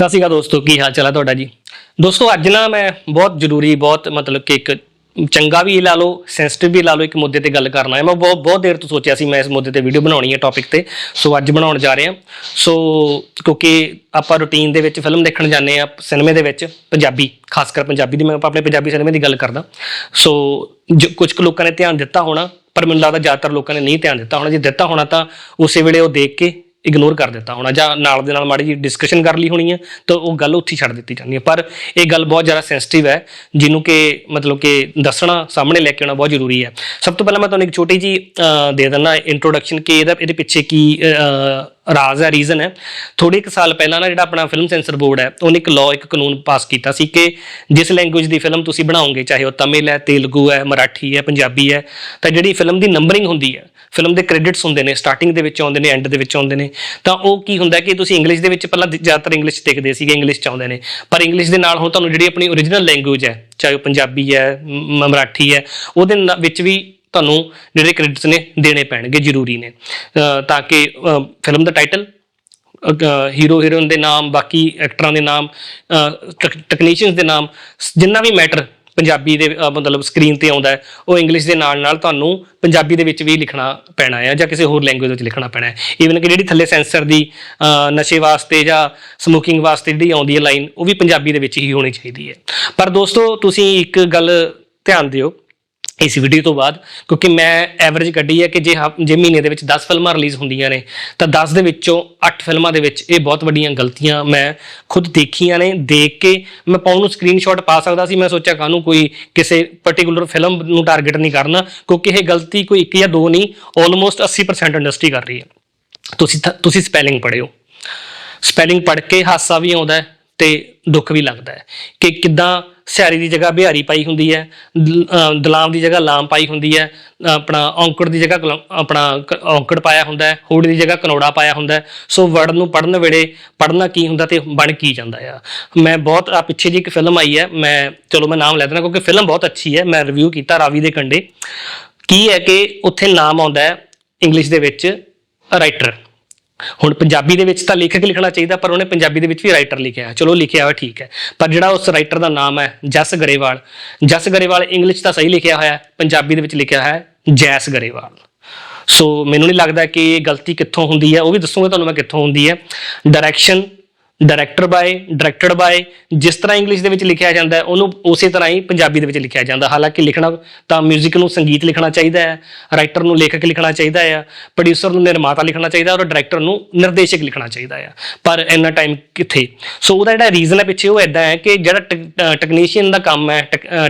ਸਤਿ ਸ਼੍ਰੀ ਅਕਾਲ ਦੋਸਤੋ, ਕੀ ਹਾਲ ਚਾਲ ਹੈ ਤੁਹਾਡਾ ਜੀ? ਦੋਸਤੋ, ਅੱਜ ਨਾ ਮੈਂ ਬਹੁਤ ਜ਼ਰੂਰੀ, ਬਹੁਤ ਮਤਲਬ ਕਿ ਇੱਕ ਚੰਗਾ ਵੀ ਲਾ ਲਓ ਸੈਂਸਿਟਿਵ ਵੀ ਲਾ ਲਓ ਇੱਕ ਮੁੱਦੇ ਤੇ ਗੱਲ ਕਰਨਾ ਹੈ ਮੈਂ ਬਹੁਤ ਬਹੁਤ ਦੇਰ ਤੋਂ ਸੋਚਿਆ ਸੀ ਮੈਂ ਇਸ ਮੁੱਦੇ ਤੇ ਵੀਡੀਓ ਬਣਾਉਣੀ ਹੈ ਟੌਪਿਕ ਤੇ। ਸੋ ਅੱਜ ਬਣਾਉਣ ਜਾ ਰਹੇ। ਹਾਂ ਸੋ ਕਿਉਂਕਿ ਆਪਾਂ ਰੁਟੀਨ ਦੇ ਵਿੱਚ ਫਿਲਮ ਦੇਖਣ ਜਾਂਦੇ ਆ ਸਿਨੇਮੇ ਦੇ ਵਿੱਚ, ਪੰਜਾਬੀ, ਖਾਸ ਕਰ ਪੰਜਾਬੀ ਦੀ, ਮੈਂ ਆਪਣੇ ਪੰਜਾਬੀ ਸਿਨੇਮੇ ਦੀ ਗੱਲ ਕਰਦਾ। ਸੋ ਜੋ- ਕੁਝ ਕੁ ਲੋਕਾਂ ਨੇ ਧਿਆਨ ਦਿੱਤਾ ਹੋਣਾ, ਪਰ ਮੈਨੂੰ ਲੱਗਦਾ ਜ਼ਿਆਦਾਤਰ ਲੋਕਾਂ ਨੇ ਨਹੀਂ ਧਿਆਨ ਦਿੱਤਾ ਹੋਣਾ। ਜੇ ਦਿੱਤਾ ਹੋਣਾ ਤਾਂ ਉਸੇ ਵੇਲੇ ਉਹ ਦੇਖ ਕੇ ਇਗਨੋਰ ਕਰ ਦਿੱਤਾ ਹੋਣਾ ਜਾਂ ਨਾਲ ਦੇ ਨਾਲ ਮਾੜੀ ਜੀ ਡਿਸਕਸ਼ਨ ਕਰ ਲਈ ਹੋਣੀ ਹੈ ਤਾਂ ਉਹ ਗੱਲ ਉੱਥੇ ਹੀ ਛੱਡ ਦਿੱਤੀ ਜਾਂਦੀ ਹੈ ਪਰ ਇਹ ਗੱਲ ਬਹੁਤ ਜ਼ਿਆਦਾ ਸੈਂਸਿਟਿਵ ਹੈ, ਜਿਹਨੂੰ ਕਿ ਮਤਲਬ ਕਿ ਦੱਸਣਾ, ਸਾਹਮਣੇ ਲੈ ਕੇ ਆਉਣਾ ਬਹੁਤ ਜ਼ਰੂਰੀ ਹੈ। ਸਭ ਤੋਂ ਪਹਿਲਾਂ ਮੈਂ ਤੁਹਾਨੂੰ ਇੱਕ ਛੋਟੀ ਜੀ ਦੇ ਦਿੰਦਾ ਇੰਟਰੋਡਕਸ਼ਨ ਕਿ ਇਹਦਾ, ਇਹਦੇ ਪਿੱਛੇ ਕੀ ਰਾਜ਼ ਹੈ ਰੀਜ਼ਨ ਹੈ। ਥੋੜੇ ਇੱਕ ਸਾਲ ਪਹਿਲਾਂ ਨਾ ਜਿਹੜਾ ਆਪਣਾ ਫਿਲਮ ਸੈਂਸਰ ਬੋਰਡ ਹੈ, ਉਹਨੇ ਇੱਕ ਲਾਅ ਇੱਕ ਕਾਨੂੰਨ ਪਾਸ ਕੀਤਾ ਸੀ ਕਿ ਜਿਸ ਲੈਂਗੁਏਜ ਦੀ ਫਿਲਮ ਤੁਸੀਂ ਬਣਾਓਗੇ, ਚਾਹੇ ਉਹ ਤਮਿਲ ਹੈ, ਤੇਲਗੂ ਹੈ, ਮਰਾਠੀ ਹੈ, ਪੰਜਾਬੀ ਹੈ, ਤਾਂ ਜਿਹੜੀ ਫਿਲਮ ਦੀ ਨੰਬਰਿੰਗ ਹੁੰਦੀ ਹੈ ਫਿਲਮ ਦੇ ਕ੍ਰੈਡਿਟਸ ਹੁੰਦੇ ਨੇ ਸਟਾਰਟਿੰਗ ਦੇ ਵਿੱਚ ਆਉਂਦੇ ਨੇ ਐਂਡ ਦੇ ਵਿੱਚ ਆਉਂਦੇ ਨੇ, ਤਾਂ ਉਹ ਕੀ ਹੁੰਦਾ ਕਿ ਤੁਸੀਂ ਇੰਗਲਿਸ਼ ਦੇ ਵਿੱਚ ਪਹਿਲਾਂ ਜ਼ਿਆਦਾਤਰ ਇੰਗਲਿਸ਼ ਦੇਖਦੇ ਸੀਗੇ ਇੰਗਲਿਸ਼ ਚ ਆਉਂਦੇ ਨੇ। ਪਰ ਇੰਗਲਿਸ਼ ਦੇ ਨਾਲ ਹੁਣ ਤੁਹਾਨੂੰ ਜਿਹੜੀ ਆਪਣੀ ਓਰੀਜਨਲ ਲੈਂਗੁਏਜ ਹੈ, ਚਾਹੇ ਉਹ ਪੰਜਾਬੀ ਹੈ ਮਰਾਠੀ ਹੈ, ਉਹਦੇ ਨਾ- ਵਿੱਚ ਵੀ ਤੁਹਾਨੂੰ ਜਿਹੜੇ ਕ੍ਰੈਡਿਟਸ ਨੇ ਦੇਣੇ ਪੈਣਗੇ, ਜ਼ਰੂਰੀ ਨੇ। ਤਾਂ ਕਿ ਫਿਲਮ ਦਾ ਟਾਈਟਲ ਹੀਰੋ ਹੀਰੋਇਨ ਦੇ ਨਾਮ, ਬਾਕੀ ਐਕਟਰਾਂ ਦੇ ਨਾਮ ਟੈਕਨੀਸ਼ੀਅਨਸ ਦੇ ਨਾਮ, ਜਿੰਨਾ ਵੀ ਮੈਟਰ ਪੰਜਾਬੀ ਦੇ ਮਤਲਬ ਸਕਰੀਨ ਤੇ ਆਉਂਦਾ ਹੈ, ਉਹ ਇੰਗਲਿਸ਼ ਦੇ ਨਾਲ ਨਾਲ ਤੁਹਾਨੂੰ ਪੰਜਾਬੀ ਦੇ ਵਿੱਚ ਵੀ ਲਿਖਣਾ ਪੈਣਾ ਹੈ ਜਾਂ ਕਿਸੇ ਹੋਰ ਲੈਂਗੁਏਜ ਵਿੱਚ ਲਿਖਣਾ ਪੈਣਾ ਹੈ। ਈਵਨ ਕਿ ਜਿਹੜੀ ਥੱਲੇ ਸੈਂਸਰ ਦੀ ਨਸ਼ੇ ਵਾਸਤੇ ਜਾਂ ਸਮੋਕਿੰਗ ਵਾਸਤੇ ਜਿਹੜੀ ਆਉਂਦੀ ਹੈ ਲਾਈਨ ਉਹ ਵੀ ਪੰਜਾਬੀ ਦੇ ਵਿੱਚ ਹੀ ਹੋਣੀ ਚਾਹੀਦੀ ਹੈ। ਪਰ ਦੋਸਤੋ, ਤੁਸੀਂ ਇੱਕ ਗੱਲ ਧਿਆਨ ਦਿਓ। ਇਸ ਵੀਡੀਓ ਤੋਂ ਬਾਅਦ, ਕਿਉਂਕਿ ਮੈਂ ਐਵਰੇਜ ਕੱਢੀ ਹੈ ਕਿ ਜੇ ਹ- ਜੇ ਮਹੀਨੇ ਦੇ ਵਿੱਚ 10 ਫਿਲਮਾਂ ਰਿਲੀਜ਼ ਹੁੰਦੀਆਂ ਨੇ, ਤਾਂ 10 ਦੇ ਵਿੱਚੋਂ 8 ਫਿਲਮਾਂ ਦੇ ਵਿੱਚ ਇਹ ਬਹੁਤ ਵੱਡੀਆਂ ਗਲਤੀਆਂ ਮੈਂ ਖੁਦ ਦੇਖੀਆਂ ਨੇ, ਦੇਖ ਕੇ ਮੈਂ ਪਾਉਣ ਨੂੰ ਸਕਰੀਨਸ਼ਾਟ ਪਾ ਸਕਦਾ ਸੀ, ਮੈਂ ਸੋਚਿਆ ਕਾਹਨੂੰ ਕੋਈ ਕਿਸੇ ਪਾਰਟਿਕੂਲਰ ਫਿਲਮ ਨੂੰ ਟਾਰਗੇਟ ਨਹੀਂ ਕਰਨਾ, ਕਿਉਂਕਿ ਇਹ ਗਲਤੀ ਕੋਈ ਇੱਕ ਜਾਂ ਦੋ ਨਹੀਂ ਆਲਮੋਸਟ 80% ਇੰਡਸਟਰੀ ਕਰ ਰਹੀ ਹੈ। ਤੁਸੀਂ ਥ- ਤੁਸੀਂ ਸਪੈਲਿੰਗ ਪੜ੍ਹਿਓ ਸਪੈਲਿੰਗ ਪੜ੍ਹ ਕੇ ਹਾਸਾ ਵੀ ਆਉਂਦਾ ਹੈ ਤੇ ਦੁੱਖ ਵੀ ਲੱਗਦਾ ਹੈ ਕਿ ਕਿੱਦਾਂ ਸਿਆਰੀ ਦੀ ਜਗ੍ਹਾ ਬਿਹਾਰੀ ਪਾਈ ਹੁੰਦੀ ਹੈ ਦ- ਦਲਾਮ ਦੀ ਜਗ੍ਹਾ ਲਾਮ ਪਾਈ ਹੁੰਦੀ ਹੈ, ਆਪਣਾ ਔਂਕੜ ਦੀ ਜਗ੍ਹਾ ਕਲ- ਆਪਣਾ ਕ- ਔਂਕੜ ਪਾਇਆ ਹੁੰਦਾ ਹੈ, ਹੋੜ ਦੀ ਜਗ੍ਹਾ ਕਨੋੜਾ ਪਾਇਆ ਹੁੰਦਾ ਹੈ। ਸੋ ਵਰਡ ਨੂੰ ਪੜਨ ਵੇਲੇ ਪੜਨਾ ਕੀ ਹੁੰਦਾ ਤੇ ਬਣ ਕੀ ਜਾਂਦਾ ਆ। ਮੈਂ ਬਹੁਤ ਆ ਪਿੱਛੇ ਜੀ ਇੱਕ ਫਿਲਮ ਆਈ ਹੈ, ਮੈਂ, ਚਲੋ ਮੈਂ ਨਾਮ ਲੈ ਦੇਣਾ ਕਿਉਂਕਿ ਫਿਲਮ ਬਹੁਤ ਅੱਛੀ ਹੈ, ਮੈਂ ਰਿਵਿਊ ਕੀਤਾ ਰਾਵੀ ਦੇ ਕੰਡੇ। ਕੀ ਹੈ ਕਿ ਉੱਥੇ ਨਾਮ ਆਉਂਦਾ ਹੈ ਇੰਗਲਿਸ਼ ਦੇ ਵਿੱਚ ਰਾਈਟਰ ਹੁਣ ਪੰਜਾਬੀ ਦੇ ਵਿੱਚ ਤਾਂ ਲੇਖਕ ਲਿਖਣਾ ਚਾਹੀਦਾ, ਪਰ ਉਹਨੇ ਪੰਜਾਬੀ ਦੇ ਵਿੱਚ ਵੀ ਰਾਈਟਰ ਲਿਖਿਆ ਹੈ। ਚਲੋ, ਲਿਖਿਆ ਹੋਇਆ ਠੀਕ ਹੈ। ਪਰ ਜਿਹੜਾ ਉਸ ਰਾਈਟਰ ਦਾ ਨਾਮ ਹੈ, ਜਸ ਗਰੇਵਾਲ। ਜਸ ਗਰੇਵਾਲ ਇੰਗਲਿਸ਼ ਤਾਂ ਸਹੀ ਲਿਖਿਆ ਹੋਇਆ ਹੈ, ਪੰਜਾਬੀ ਦੇ ਵਿੱਚ ਲਿਖਿਆ ਹੈ, ਜੈਸ ਗਰੇਵਾਲ। ਸੋ ਮੈਨੂੰ ਨਹੀਂ ਲੱਗਦਾ ਕਿ ਇਹ ਗਲਤੀ ਕਿੱਥੋਂ ਹੁੰਦੀ ਹੈ, ਉਹ ਵੀ ਦੱਸੂਗਾ ਤੁਹਾਨੂੰ ਮੈਂ ਕਿੱਥੋਂ ਹੁੰਦੀ ਹੈ। Direction director by directed by ਜਿਸ ਤਰ੍ਹਾਂ ਇੰਗਲਿਸ਼ ਦੇ ਵਿੱਚ ਲਿਖਿਆ ਜਾਂਦਾ ਹੈ, ਉਹਨੂੰ ਉਸੇ ਤਰ੍ਹਾਂ ਹੀ ਪੰਜਾਬੀ ਦੇ ਵਿੱਚ ਲਿਖਿਆ ਜਾਂਦਾ ਹਾਲਾਂਕਿ ਲਿਖਣਾ ਤਾਂ 뮤직 ਨੂੰ ਸੰਗੀਤ ਲਿਖਣਾ ਚਾਹੀਦਾ ਹੈ ਰਾਈਟਰ ਨੂੰ ਲੇਖਕ ਲਿਖਣਾ ਚਾਹੀਦਾ ਹੈ ਪ੍ਰੋਡਿਊਸਰ ਨੂੰ ਨਿਰਮਾਤਾ ਲਿਖਣਾ ਚਾਹੀਦਾ ਔਰ ਡਾਇਰੈਕਟਰ ਨੂੰ ਨਿਰਦੇਸ਼ਕ ਲਿਖਣਾ ਚਾਹੀਦਾ ਹੈ। ਪਰ ਇੰਨਾ ਟਾਈਮ ਕਿੱਥੇ? ਸੋ ਉਹਦਾ ਜਿਹੜਾ ਰੀਜ਼ਨ ਹੈ ਪਿੱਛੇ ਉਹ ਇਦਾਂ ਹੈ ਕਿ ਜਿਹੜਾ ਟੈਕਨੀਸ਼ੀਅਨ ਦਾ ਕੰਮ ਹੈ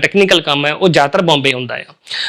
ਟੈਕਨੀਕਲ ਕੰਮ ਹੈ, ਉਹ ਜ਼ਿਆਦਾਤਰ ਬੰਬੇ ਹੁੰਦਾ ਹੈ।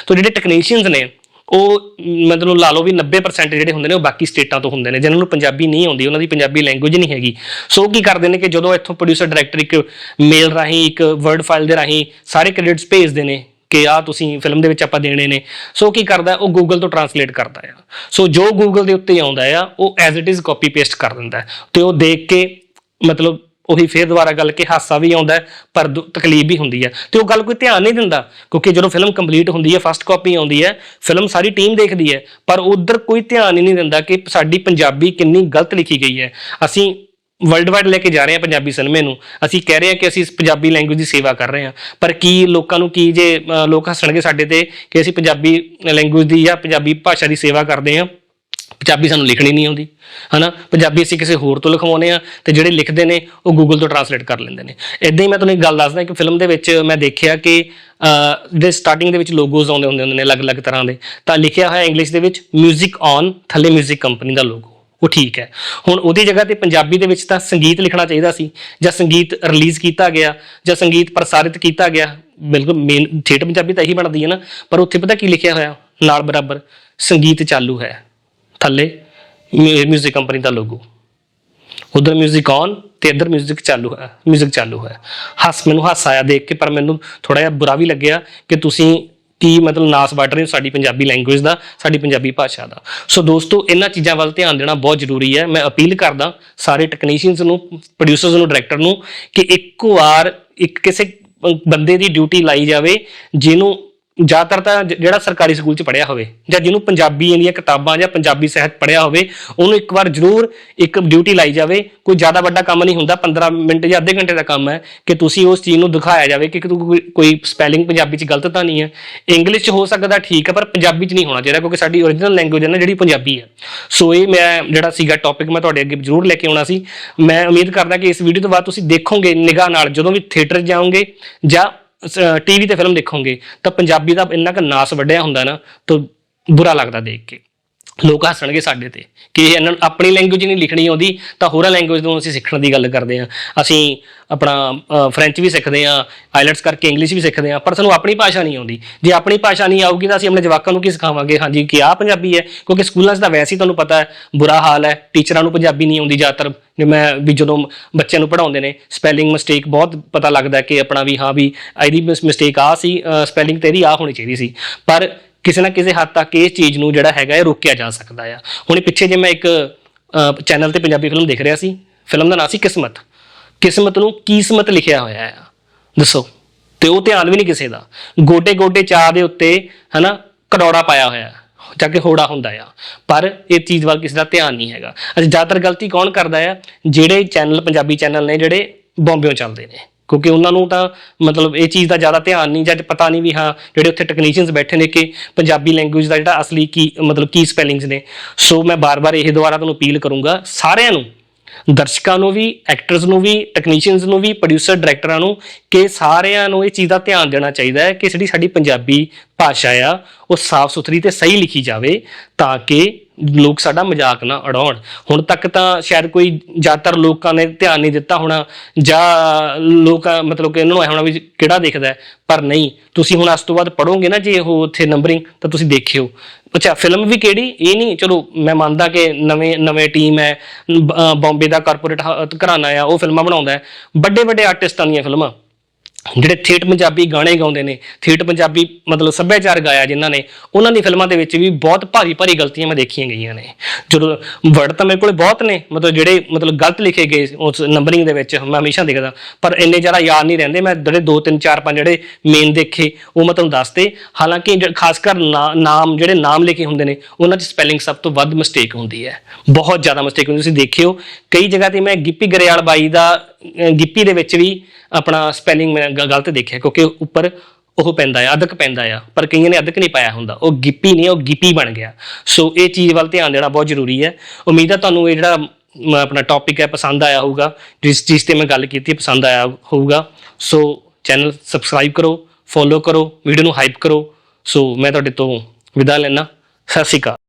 ਤੋਂ ਜਿਹੜੇ ਟੈਕਨੀਸ਼ੀਅਨਸ ਨੇ ਉਹ ਮਤਲਬ ਲਾ ਲਓ ਵੀ 90% ਜਿਹੜੇ ਹੁੰਦੇ ਨੇ ਉਹ ਬਾਕੀ ਸਟੇਟਾਂ ਤੋਂ ਹੁੰਦੇ ਨੇ ਜਿਨ੍ਹਾਂ ਨੂੰ ਪੰਜਾਬੀ ਨਹੀਂ ਆਉਂਦੀ, ਉਹਨਾਂ ਦੀ ਪੰਜਾਬੀ ਲੈਂਗੁਏਜ ਨਹੀਂ ਹੈਗੀ। ਸੋ ਉਹ ਕੀ ਕਰਦੇ ਨੇ ਕਿ ਜਦੋਂ ਇੱਥੋਂ ਪ੍ਰੋਡਿਊਸਰ ਡਾਇਰੈਕਟਰ ਇੱਕ ਮੇਲ ਰਾਹੀਂ, ਇੱਕ ਵਰਡ ਫਾਈਲ ਦੇ ਰਾਹੀਂ ਸਾਰੇ ਕ੍ਰੈਡਿਟਸ ਭੇਜਦੇ ਨੇ ਕਿ ਆ ਤੁਸੀਂ ਫਿਲਮ ਦੇ ਵਿੱਚ ਆਪਾਂ ਦੇਣੇ ਨੇ, ਸੋ ਕੀ ਕਰਦਾ, ਉਹ ਗੂਗਲ ਤੋਂ ਟਰਾਂਸਲੇਟ ਕਰਦਾ ਆ। ਸੋ ਜੋ ਗੂਗਲ ਦੇ ਉੱਤੇ ਆਉਂਦਾ ਆ, ਉਹ as it is copy paste ਕਰ ਦਿੰਦਾ। ਹੈ ਤੇ ਉਹ ਦੇਖ ਕੇ ਮਤਲਬ ਉਹੀ ਫੇਰ ਦੁਬਾਰਾ ਗੱਲ ਕਿ ਹਾਸਾ ਵੀ ਆਉਂਦਾ ਪਰ ਦੁ- ਤਕਲੀਫ ਵੀ ਹੁੰਦੀ ਹੈ। ਤੇ ਉਹ ਗੱਲ ਕੋਈ ਧਿਆਨ ਨਹੀਂ ਦਿੰਦਾ, ਕਿਉਂਕਿ ਜਦੋਂ ਫਿਲਮ ਕੰਪਲੀਟ ਹੁੰਦੀ ਹੈ ਫਸਟ ਕਾਪੀ ਆਉਂਦੀ ਹੈ ਫਿਲਮ ਸਾਰੀ ਟੀਮ ਦੇਖਦੀ ਹੈ, ਪਰ ਉਧਰ ਕੋਈ ਧਿਆਨ ਹੀ ਨਹੀਂ ਦਿੰਦਾ ਕਿ ਸਾਡੀ ਪੰਜਾਬੀ ਕਿੰਨੀ ਗਲਤ ਲਿਖੀ ਗਈ ਹੈ। ਅਸੀਂ ਵਰਲਡ ਵਾਈਡ ਲੈ ਕੇ ਜਾ ਰਹੇ ਹਾਂ ਪੰਜਾਬੀ ਸਿਨੇਮੇ ਨੂੰ। ਅਸੀਂ ਕਹਿ ਰਹੇ ਹਾਂ ਕਿ ਅਸੀਂ ਪੰਜਾਬੀ ਲੈਂਗੁਏਜ ਦੀ ਸੇਵਾ ਕਰ ਰਹੇ ਹਾਂ। ਪਰ ਕੀ ਲੋਕਾਂ ਨੂੰ ਕੀ ਜੇ ਲੋਕ ਹੱਸਣਗੇ ਸਾਡੇ ਤੇ ਕਿ ਅਸੀਂ ਪੰਜਾਬੀ ਲੈਂਗੁਏਜ ਦੀ ਜਾਂ ਪੰਜਾਬੀ ਭਾਸ਼ਾ ਦੀ ਸੇਵਾ ਕਰਦੇ ਹਾਂ? ਪੰਜਾਬੀ ਸਾਨੂੰ ਲਿਖਣੀ ਨਹੀਂ ਆਉਂਦੀ ਹਨਾ ਪੰਜਾਬੀ ਅਸੀਂ ਕਿਸੇ ਹੋਰ ਤੋਂ ਲਿਖਵਾਉਂਦੇ ਆ ਤੇ ਜਿਹੜੇ ਲਿਖਦੇ ਨੇ ਉਹ ਗੂਗਲ ਤੋਂ ਟਰਾਂਸਲੇਟ ਕਰ ਲੈਂਦੇ ਨੇ ਇਦਾਂ ਹੀ ਮੈਂ ਤੁਹਾਨੂੰ ਇੱਕ ਗੱਲ ਦੱਸਦਾ ਕਿ ਫਿਲਮ ਦੇ ਵਿੱਚ ਮੈਂ ਦੇਖਿਆ ਕਿ ਅਹ, ਜਿਹੜੇ ਸਟਾਰਟਿੰਗ ਦੇ ਵਿੱਚ ਲੋਗੋਜ਼ ਆਉਂਦੇ ਹੁੰਦੇ ਹੁੰਦੇ ਨੇ ਅਲੱਗ-ਅਲੱਗ ਤਰ੍ਹਾਂ ਦੇ ਤਾਂ ਲਿਖਿਆ ਹੋਇਆ ਇੰਗਲਿਸ਼ ਦੇ ਵਿੱਚ 뮤직 ਔਨ ਥੱਲੇ 뮤직 ਕੰਪਨੀ ਦਾ ਲੋਗੋ ਉਹ ਠੀਕ ਹੈ ਹੁਣ ਉਹਦੀ ਜਗ੍ਹਾ ਤੇ ਪੰਜਾਬੀ ਦੇ ਵਿੱਚ ਤਾਂ ਸੰਗੀਤ ਲਿਖਣਾ ਚਾਹੀਦਾ ਸੀ ਜਾਂ ਸੰਗੀਤ ਰਿਲੀਜ਼ ਕੀਤਾ ਗਿਆ ਜਾਂ ਸੰਗੀਤ ਪ੍ਰਸਾਰਿਤ ਕੀਤਾ ਗਿਆ ਬਿਲਕੁਲ ਮੇਨ ਠੇਠ ਪੰਜਾਬੀ ਤਾਂ ਇਹੀ ਬਣਦੀ ਹੈ ਨਾ ਪਰ ਉੱਥੇ ਪਤਾ ਕੀ ਲਿਖਿਆ ਹੋਇਆ ਨਾਲ ਬਰਾਬਰ ਸੰਗੀਤ ਚਾਲੂ ਹੈ ਥੱਲੇ ਮਿਊਜ਼ਿਕ ਕੰਪਨੀ ਦਾ ਲੋਗੋ ਉਧਰ ਮਿਊਜ਼ਿਕ ਔਨ ਤੇ ਇੱਧਰ ਮਿਊਜ਼ਿਕ ਚਾਲੂ ਹੈ ਮਿਊਜ਼ਿਕ ਚਾਲੂ ਹੈ। ਹੱਸ, ਮੈਨੂੰ ਹੱਸ ਆਇਆ ਦੇਖ ਕੇ, ਪਰ ਮੈਨੂੰ ਥੋੜਾ ਜਿਹਾ ਬੁਰਾ ਵੀ ਲੱਗਿਆ ਕਿ ਤੁਸੀਂ ਕੀ ਮਤਲਬ ਨਾਸ ਵੱਢ ਰਹੇ ਹੋ ਸਾਡੀ ਪੰਜਾਬੀ ਲੈਂਗੁਏਜ ਦਾ, ਸਾਡੀ ਪੰਜਾਬੀ ਭਾਸ਼ਾ ਦਾ। ਸੋ ਦੋਸਤੋ, ਇਹਨਾਂ ਚੀਜ਼ਾਂ ਵੱਲ ਧਿਆਨ ਦੇਣਾ ਬਹੁਤ ਜ਼ਰੂਰੀ ਹੈ। ਮੈਂ ਅਪੀਲ ਕਰਦਾ ਸਾਰੇ ਟੈਕਨੀਸ਼ੀਅਨਸ ਨੂੰ ਪ੍ਰੋਡਿਊਸਰਸ ਨੂੰ ਡਾਇਰੈਕਟਰ ਨੂੰ ਕਿ ਇੱਕ ਵਾਰ ਇੱਕ ਕਿਸੇ ਬੰਦੇ ਦੀ ਡਿਊਟੀ ਲਾਈ ਜਾਵੇ, ਜਿਹਨੂੰ ਜ਼ਿਆਦਾਤਰ ਤਾਂ ਜ- ਜਿਹੜਾ ਸਰਕਾਰੀ ਸਕੂਲ 'ਚ ਪੜ੍ਹਿਆ ਹੋਵੇ ਜਾਂ ਜਿਹਨੂੰ ਪੰਜਾਬੀ ਦੀਆਂ ਕਿਤਾਬਾਂ ਜਾਂ ਪੰਜਾਬੀ ਸਾਹਿਤ ਪੜ੍ਹਿਆ ਹੋਵੇ, ਉਹਨੂੰ ਇੱਕ ਵਾਰ ਜ਼ਰੂਰ ਇੱਕ ਡਿਊਟੀ ਲਾਈ ਜਾਵੇ। ਕੋਈ ਜ਼ਿਆਦਾ ਵੱਡਾ ਕੰਮ ਨਹੀਂ ਹੁੰਦਾ 15 ਮਿੰਟ ਜਾਂ ਅੱਧੇ ਘੰਟੇ ਦਾ ਕੰਮ ਹੈ ਕਿ ਤੁਸੀਂ ਉਸ ਚੀਜ਼ ਨੂੰ ਦਿਖਾਇਆ ਜਾਵੇ ਕਿ ਤੂੰ ਕੋਈ- ਕੋਈ ਸਪੈਲਿੰਗ ਪੰਜਾਬੀ 'ਚ ਗਲਤ ਤਾਂ ਨਹੀਂ ਹੈ। ਇੰਗਲਿਸ਼ 'ਚ ਹੋ ਸਕਦਾ ਠੀਕ ਹੈ, ਪਰ ਪੰਜਾਬੀ 'ਚ ਨਹੀਂ ਹੋਣਾ ਚਾਹੀਦਾ ਕਿਉਂਕਿ ਸਾਡੀ ਓਰੀਜਨਲ ਲੈਂਗੁਏਜ ਹੈ ਨਾ ਜਿਹੜੀ ਪੰਜਾਬੀ ਹੈ। ਸੋ ਇਹ ਮੈਂ ਜਿਹੜਾ ਸੀਗਾ ਟੌਪਿਕ ਮੈਂ ਤੁਹਾਡੇ ਅੱਗੇ ਜ਼ਰੂਰ ਲੈ ਕੇ ਆਉਣਾ ਸੀ। ਮੈਂ ਉਮੀਦ ਕਰਦਾ ਕਿ ਇਸ ਵੀਡੀਓ ਤੋਂ ਬਾਅਦ ਤੁਸੀਂ ਦੇਖੋਗੇ ਨਿਗਾਹ ਨਾਲ ਜਦੋਂ ਵੀ ਥੀਏਟਰ ਜਾਓਗੇ ਜਾਂ ਟੀਵੀ ਤੇ ਫਿਲਮ ਦੇਖੋਗੇ ਤਾਂ ਪੰਜਾਬੀ ਦਾ ਇੰਨਾ ਕੁ ਨਾਸ ਵੱਢਿਆ ਹੁੰਦਾ ਨਾ, ਤਾਂ ਬੁਰਾ ਲੱਗਦਾ ਦੇਖ ਕੇ। ਲੋਕ ਹੱਸਣਗੇ ਸਾਡੇ ਤੇ। ਕਿ ਇਹ ਇਹਨਾਂ ਨੂੰ ਆਪਣੀ ਲੈਂਗੁਏਜ ਨਹੀਂ ਲਿਖਣੀ ਆਉਂਦੀ, ਤਾਂ ਹੋਰਾਂ ਲੈਂਗੁਏਜ ਤੋਂ ਅਸੀਂ ਸਿੱਖਣ ਦੀ ਗੱਲ ਕਰਦੇ ਹਾਂ। ਅਸੀਂ ਆਪਣਾ ਫ੍ਰੈਂਚ ਵੀ ਸਿੱਖਦੇ ਹਾਂ ਆਈਲਟਸ ਕਰਕੇ ਇੰਗਲਿਸ਼ ਵੀ ਸਿੱਖਦੇ ਹਾਂ, ਪਰ ਸਾਨੂੰ ਆਪਣੀ ਭਾਸ਼ਾ ਨਹੀਂ ਆਉਂਦੀ। ਜੇ ਆਪਣੀ ਭਾਸ਼ਾ ਨਹੀਂ ਆਊਗੀ ਤਾਂ ਅਸੀਂ ਆਪਣੇ ਜਵਾਕਾਂ ਨੂੰ ਕੀ ਸਿਖਾਵਾਂਗੇ? ਹਾਂਜੀ, ਕਿ ਆਹ ਪੰਜਾਬੀ ਹੈ, ਕਿਉਂਕਿ ਸਕੂਲਾਂ 'ਚ ਤਾਂ ਵੈਸੇ ਹੀ ਤੁਹਾਨੂੰ ਪਤਾ ਹੈ, ਬੁਰਾ ਹਾਲ ਹੈ, ਟੀਚਰਾਂ ਨੂੰ ਪੰਜਾਬੀ ਨਹੀਂ ਆਉਂਦੀ ਜ਼ਿਆਦਾਤਰ। ਜੇ ਮੈਂ, ਵੀ ਜਦੋਂ ਬੱਚਿਆਂ ਨੂੰ ਪੜਾਉਂਦੇ ਨੇ ਸਪੈਲਿੰਗ ਮਿਸਟੇਕ ਬਹੁਤ ਪਤਾ ਲੱਗਦਾ ਕਿ ਆਪਣਾ ਵੀ ਹਾਂ ਵੀ, ਇਹਦੀ ਮਿਸਟੇਕ ਆ ਸੀ ਸਪੈਲਿੰਗ ਤੇ ਇਹਦੀ ਆ ਹੋਣੀ ਚਾਹੀਦੀ ਸੀ। ਪਰ ਕਿਸੇ ਨਾ ਕਿਸੇ ਹੱਦ ਤੱਕ ਇਸ ਚੀਜ਼ ਨੂੰ ਜਿਹੜਾ ਹੈਗਾ ਇਹ ਰੋਕਿਆ ਜਾ ਸਕਦਾ ਆ। ਹੁਣ ਪਿੱਛੇ ਜੇ ਮੈਂ ਇੱਕ ਚੈਨਲ ਤੇ ਪੰਜਾਬੀ ਫਿਲਮ ਦੇਖ ਰਿਹਾ ਸੀ, ਫਿਲਮ ਦਾ ਨਾਮ ਸੀ ਕਿਸਮਤ। ਕਿਸਮਤ ਨੂੰ ਕੀਸਮਤ ਲਿਖਿਆ ਹੋਇਆ ਆ। ਦੱਸੋ। ਤੇ ਉਹ ਧਿਆਨ ਵੀ ਨਹੀਂ ਕਿਸੇ ਦਾ। ਗੋਡੇ ਗੋਡੇ ਚਾਹ ਦੇ ਉੱਤੇ, ਹਨਾ ਕੜੌੜਾ ਪਾਇਆ ਹੋਇਆ ਹੈ ਜਾ ਕੇ ਹੋੜਾ ਹੁੰਦਾ ਆ। ਪਰ ਇਹ ਚੀਜ਼ ਵੱਲ ਕਿਸੇ ਦਾ ਧਿਆਨ ਨਹੀਂ ਹੈਗਾ। ਅੱਛਾ ਜ਼ਿਆਦਾਤਰ ਗਲਤੀ ਕੌਣ ਕਰਦਾ ਆ? ਜਿਹੜੇ ਚੈਨਲ, ਪੰਜਾਬੀ ਚੈਨਲ ਨੇ ਜਿਹੜੇ ਬੰਬਿਓਂ ਚੱਲਦੇ ਨੇ। ਕਿਉਂਕਿ ਉਹਨਾਂ ਨੂੰ ਤਾਂ ਮਤਲਬ ਇਹ ਚੀਜ਼ ਦਾ ਜ਼ਿਆਦਾ ਧਿਆਨ ਨਹੀਂ, ਜਾਂ ਪਤਾ ਨਹੀਂ ਵੀ ਹਾਂ ਜਿਹੜੇ ਉੱਥੇ ਟੈਕਨੀਸ਼ੀਅਨਸ ਬੈਠੇ ਨੇ ਕਿ ਪੰਜਾਬੀ ਲੈਂਗੁਏਜ ਦਾ ਜਿਹੜਾ ਅਸਲੀ ਕੀ, ਮਤਲਬ ਕੀ ਸਪੈਲਿੰਗਸ ਨੇ। ਸੋ ਮੈਂ ਬਾਰ-ਬਾਰ ਇਹ ਦੁਆਰਾ ਤੁਹਾਨੂੰ ਅਪੀਲ ਕਰੂੰਗਾ ਸਾਰਿਆਂ ਨੂੰ ਦਰਸ਼ਕਾਂ ਨੂੰ ਵੀ ਐਕਟਰਸ ਨੂੰ ਵੀ ਟੈਕਨੀਸ਼ੀਅਨਸ ਨੂੰ ਵੀ ਪ੍ਰੋਡਿਊਸਰ ਡਾਇਰੈਕਟਰਾਂ ਨੂੰ ਕਿ ਸਾਰਿਆਂ ਨੂੰ ਇਹ ਚੀਜ਼ ਦਾ ਧਿਆਨ ਦੇਣਾ ਚਾਹੀਦਾ ਹੈ ਕਿ ਜਿਹੜੀ ਸਾਡੀ ਪੰਜਾਬੀ ਭਾਸ਼ਾ ਆ, ਉਹ ਸਾਫ਼ ਸੁਥਰੀ ਤੇ ਸਹੀ ਲਿਖੀ ਜਾਵੇ ਤਾਂ ਕਿ ਲੋਕ ਸਾਡਾ ਮਜ਼ਾਕ ਨਾ ਉਡਾਉਣ। ਹੁਣ ਤੱਕ ਤਾਂ ਸ਼ਾਇਦ ਕੋਈ ਜ਼ਿਆਦਾਤਰ ਲੋਕਾਂ ਨੇ ਧਿਆਨ ਨਹੀਂ ਦਿੱਤਾ ਹੋਣਾ ਜਾਂ ਲੋਕ, ਮਤਲਬ ਕਿ ਇਹਨਾਂ ਨੂੰ ਇਹ ਹੋਣਾ ਵੀ ਕਿਹੜਾ ਦੇਖਦਾ ਪਰ ਨਹੀਂ, ਤੁਸੀਂ ਹੁਣ ਅੱਜ ਤੋਂ ਬਾਅਦ ਪੜੋਗੇ ਨਾ ਜੇ ਉਹ ਉੱਥੇ ਨੰਬਰਿੰਗ ਤਾਂ ਤੁਸੀਂ ਦੇਖਿਓ। ਅੱਛਾ ਫਿਲਮ ਵੀ ਕਿਹੜੀ? ਇਹ ਨਹੀਂ, ਚਲੋ, ਮੈਂ ਮੰਨਦਾ ਕਿ ਨਵੇਂ ਨਵੇਂ ਟੀਮ ਹੈ ਬ- ਅਹ ਬੰਬੇ ਦਾ ਕਾਰਪੋਰੇਟ ਘਰਾਣਾ ਆ, ਉਹ ਫਿਲਮਾਂ ਬਣਾਉਂਦਾ ਹੈ। ਵੱਡੇ ਵੱਡੇ ਆਰਟਿਸਟਾਂ ਦੀਆਂ ਫਿਲਮਾਂ। ਜਿਹੜੇ ਥੀਏਟ ਪੰਜਾਬੀ ਗਾਣੇ ਗਾਉਂਦੇ ਨੇ ਥੀਏਟ ਪੰਜਾਬੀ ਮਤਲਬ ਸੱਭਿਆਚਾਰ ਗਾਇਆ ਜਿਨ੍ਹਾਂ ਨੇ, ਉਹਨਾਂ ਦੀ ਫਿਲਮਾਂ ਦੇ ਵਿੱਚ ਵੀ ਬਹੁਤ ਭਾਰੀ ਭਾਰੀ ਗਲਤੀਆਂ ਮੈਂ ਦੇਖੀਆਂ ਗਈਆਂ ਨੇ। ਜਦੋਂ ਵਰਡ ਤਾਂ ਮੇਰੇ ਕੋਲੇ ਬਹੁਤ ਨੇ, ਮਤਲਬ ਜਿਹੜੇ ਮਤਲਬ ਗਲਤ ਲਿਖੇ ਗਏ ਉਸ ਨੰਬਰਿੰਗ ਦੇ ਵਿੱਚ ਮੈਂ ਹਮੇਸ਼ਾ ਦੇਖਦਾ, ਪਰ ਇੰਨੇ ਜ਼ਿਆਦਾ ਯਾਦ ਨਹੀਂ ਰਹਿੰਦੇ, ਮੈਂ ਜਿਹੜੇ 2 3 4 5 ਜਿਹੜੇ ਮੇਨ ਦੇਖੇ, ਉਹ ਮੈਂ ਤੁਹਾਨੂੰ ਦੱਸਦੇ। ਹਾਲਾਂਕਿ ਜਿਹੜਾ ਖਾਸ ਕਰ ਨਾ- ਨਾਮ, ਜਿਹੜੇ ਨਾਮ ਲਿਖੇ ਹੁੰਦੇ ਨੇ, ਉਹਨਾਂ 'ਚ ਸਪੈਲਿੰਗ ਸਭ ਤੋਂ ਵੱਧ ਮਿਸਟੇਕ ਹੁੰਦੀ ਹੈ। ਬਹੁਤ ਜ਼ਿਆਦਾ ਮਿਸਟੇਕ ਹੁੰਦੀ ਤੁਸੀਂ ਦੇਖਿਓ, ਕਈ ਜਗ੍ਹਾ ਤੇ ਮੈਂ ਗਿੱਪੀ ਗਰੇਵਾਲ ਬਾਈ ਦਾ ਗਿੱਪੀ ਦੇ ਵਿੱਚ ਵੀ ਆਪਣਾ ਸਪੈਲਿੰਗ ਮੈਂ ਗਲਤ ਦੇਖਿਆ, ਕਿਉਂਕਿ ਉੱਪਰ ਉਹ ਪੈਂਦਾ ਆ, ਅਦਕ ਪੈਂਦਾ ਆ, ਪਰ ਕਈਆਂ ਨੇ ਅਦਕ ਨਹੀਂ ਪਾਇਆ ਹੁੰਦਾ, ਉਹ ਗਿੱਪੀ ਨਹੀਂ, ਉਹ ਗਿੱਪੀ ਬਣ ਗਿਆ। ਸੋ ਇਹ ਚੀਜ਼ ਵੱਲ ਧਿਆਨ ਦੇਣਾ ਬਹੁਤ ਜ਼ਰੂਰੀ ਹੈ। ਉਮੀਦ ਹੈ ਤੁਹਾਨੂੰ ਇਹ ਜਿਹੜਾ ਆਪਣਾ ਟੌਪਿਕ ਹੈ, ਪਸੰਦ ਆਇਆ ਹੋਊਗਾ। ਜਿਸ ਚੀਜ਼ ਤੇ ਮੈਂ ਗੱਲ ਕੀਤੀ, ਪਸੰਦ ਆਇਆ ਹੋਊਗਾ। ਸੋ ਚੈਨਲ ਸਬਸਕ੍ਰਾਈਬ ਕਰੋ ਫੋਲੋ ਕਰੋ ਵੀਡੀਓ ਨੂੰ ਹਾਈਪ ਕਰੋ। ਸੋ ਮੈਂ ਤੁਹਾਡੇ ਤੋਂ ਵਿਦਾ ਲੈਣਾ ਸਤਿ ਸ਼੍ਰੀ ਅਕਾਲ।